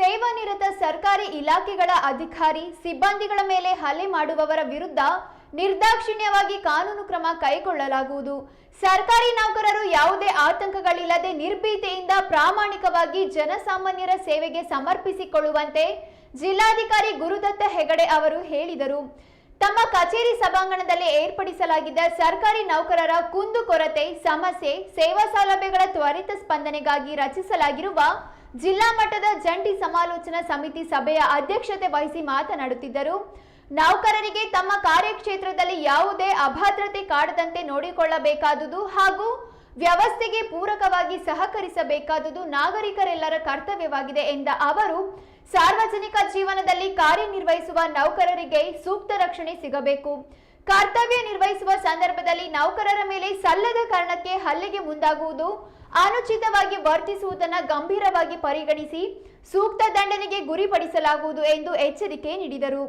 ಸೇವಾನಿರತ ಸರ್ಕಾರಿ ಇಲಾಖೆಗಳ ಅಧಿಕಾರಿ, ಸಿಬ್ಬಂದಿಗಳ ಮೇಲೆ ಹಲ್ಲೆ ಮಾಡುವವರ ವಿರುದ್ಧ ನಿರ್ದಾಕ್ಷಿಣ್ಯವಾಗಿ ಕಾನೂನು ಕ್ರಮ ಕೈಗೊಳ್ಳಲಾಗುವುದು. ಸರ್ಕಾರಿ ನೌಕರರು ಯಾವುದೇ ಆತಂಕಗಳಿಲ್ಲದೆ ನಿರ್ಭೀತಿಯಿಂದ ಪ್ರಾಮಾಣಿಕವಾಗಿ ಜನಸಾಮಾನ್ಯರ ಸೇವೆಗೆ ಸಮರ್ಪಿಸಿಕೊಳ್ಳುವಂತೆ ಜಿಲ್ಲಾಧಿಕಾರಿ ಗುರುದತ್ತ ಹೆಗಡೆ ಅವರು ಹೇಳಿದರು. ತಮ್ಮ ಕಚೇರಿ ಸಭಾಂಗಣದಲ್ಲಿ ಏರ್ಪಡಿಸಲಾಗಿದ್ದ ಸರ್ಕಾರಿ ನೌಕರರ ಕುಂದುಕೊರತೆ ಸಮಸ್ಯೆ, ಸೇವಾ ಸೌಲಭ್ಯಗಳ ತ್ವರಿತ ಸ್ಪಂದನೆಗಾಗಿ ರಚಿಸಲಾಗಿರುವ ಜಿಲ್ಲಾ ಮಟ್ಟದ ಜಂಟಿ ಸಮಾಲೋಚನಾ ಸಮಿತಿ ಸಭೆಯ ಅಧ್ಯಕ್ಷತೆ ವಹಿಸಿ ಮಾತನಾಡುತ್ತಿದ್ದರು. ನೌಕರರಿಗೆ ತಮ್ಮ ಕಾರ್ಯಕ್ಷೇತ್ರದಲ್ಲಿ ಯಾವುದೇ ಅಭದ್ರತೆ ಕಾಡದಂತೆ ನೋಡಿಕೊಳ್ಳಬೇಕಾದುದು ಹಾಗೂ ವ್ಯವಸ್ಥೆಗೆ ಪೂರಕವಾಗಿ ಸಹಕರಿಸಬೇಕಾದುದು ನಾಗರಿಕರೆಲ್ಲರ ಕರ್ತವ್ಯವಾಗಿದೆ ಎಂದ ಅವರು, ಸಾರ್ವಜನಿಕ ಜೀವನದಲ್ಲಿ ಕಾರ್ಯನಿರ್ವಹಿಸುವ ನೌಕರರಿಗೆ ಸೂಕ್ತ ರಕ್ಷಣೆ ಸಿಗಬೇಕು. ಕರ್ತವ್ಯ ನಿರ್ವಹಿಸುವ ಸಂದರ್ಭದಲ್ಲಿ ನೌಕರರ ಮೇಲೆ ಸಲ್ಲದ ಕಾರಣಕ್ಕೆ ಹಲ್ಲೆಗೆ ಮುಂದಾಗುವುದು, ಅನುಚಿತವಾಗಿ ವರ್ತಿಸುವುದನ್ನು ಗಂಭೀರವಾಗಿ ಪರಿಗಣಿಸಿ ಸೂಕ್ತ ದಂಡನೆಗೆ ಗುರಿಪಡಿಸಲಾಗುವುದು ಎಂದು ಎಚ್ಚರಿಕೆ ನೀಡಿದರು.